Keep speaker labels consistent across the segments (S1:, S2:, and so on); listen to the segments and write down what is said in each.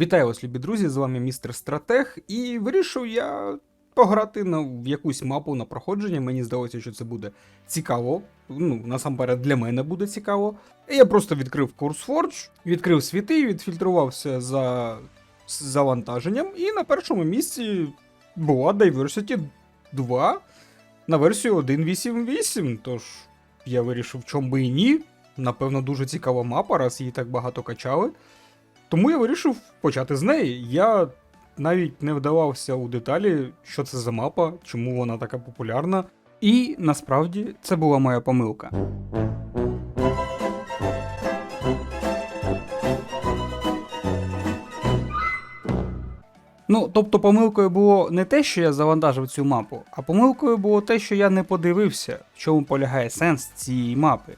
S1: Вітаю вас, любі друзі! З вами містер Стратег, і вирішив я пограти на в якусь мапу на проходження. Мені здалося, що це буде цікаво. Ну, насамперед для мене буде цікаво. І я просто відкрив CourseForge, відкрив світи, відфільтрувався за завантаженням, і на першому місці була Diversity 2 на версію 1.8.8. Тож я вирішив, чому би і ні. Напевно, дуже цікава мапа, раз її так багато качали. Тому я вирішив почати з неї. Я навіть не вдавався у деталі, що це за мапа, чому вона така популярна. І насправді це була моя помилка. Ну, тобто, помилкою було не те, що я завантажив цю мапу, а помилкою було те, що я не подивився, в чому полягає сенс цієї мапи.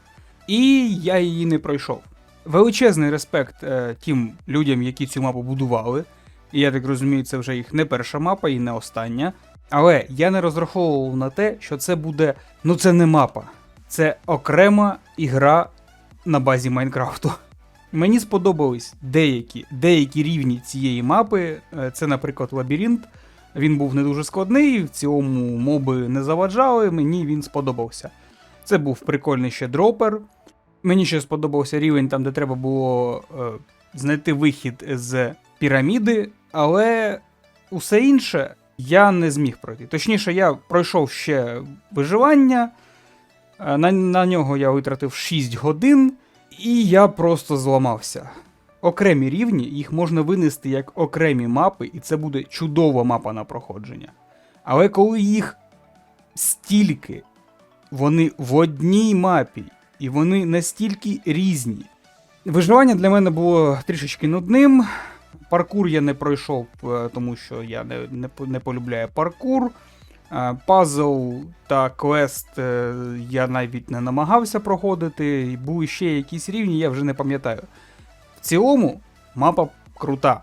S1: І я її не пройшов. Величезний респект е, тим людям, які цю мапу будували. І я так розумію, це вже їх не перша мапа і не остання. Але я не розраховував на те, що це буде. Ну це не мапа, це окрема ігра на базі Майнкрафту. Мені сподобались деякі, деякі рівні цієї мапи. Е, Це, наприклад, лабіринт. Він був не дуже складний, в цілому моби не заваджали, мені він сподобався. Це був прикольний ще дропер. Мені ще сподобався рівень там, де треба було е, знайти вихід з піраміди, але усе інше я не зміг пройти. Точніше, я пройшов ще виживання, е, на, на нього я витратив 6 годин, і я просто зламався. Окремі рівні їх можна винести як окремі мапи, і це буде чудова мапа на проходження. Але коли їх стільки, вони в одній мапі, і вони настільки різні. Виживання для мене було трішечки нудним. Паркур я не пройшов, е, тому що я не, не, не полюбляю паркур. Е, Пазл та квест е, я навіть не намагався проходити. І Були ще якісь рівні, я вже не пам'ятаю. В цілому, мапа крута.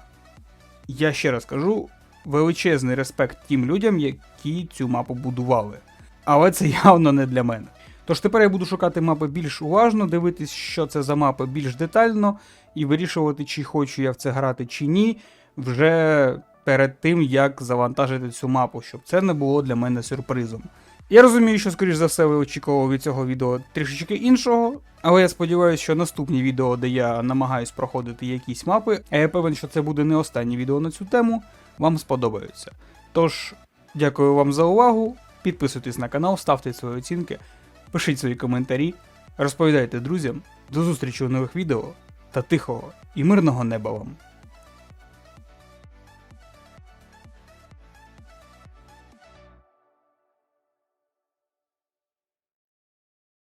S1: Я ще раз кажу, величезний респект тим людям, які цю мапу будували. Але це явно не для мене. Тож тепер я буду шукати мапи більш уважно, дивитись, що це за мапи більш детально, і вирішувати, чи хочу я в це грати чи ні, вже перед тим, як завантажити цю мапу, щоб це не було для мене сюрпризом. Я розумію, що, скоріш за все, ви очікували від цього відео трішечки іншого, але я сподіваюся, що наступні відео, де я намагаюсь проходити якісь мапи, а я певен, що це буде не останнє відео на цю тему, вам сподобаються. Тож, дякую вам за увагу. Підписуйтесь на канал, ставте свої оцінки, пишіть свої коментарі, розповідайте друзям. До зустрічі у нових відео та тихого і мирного неба вам!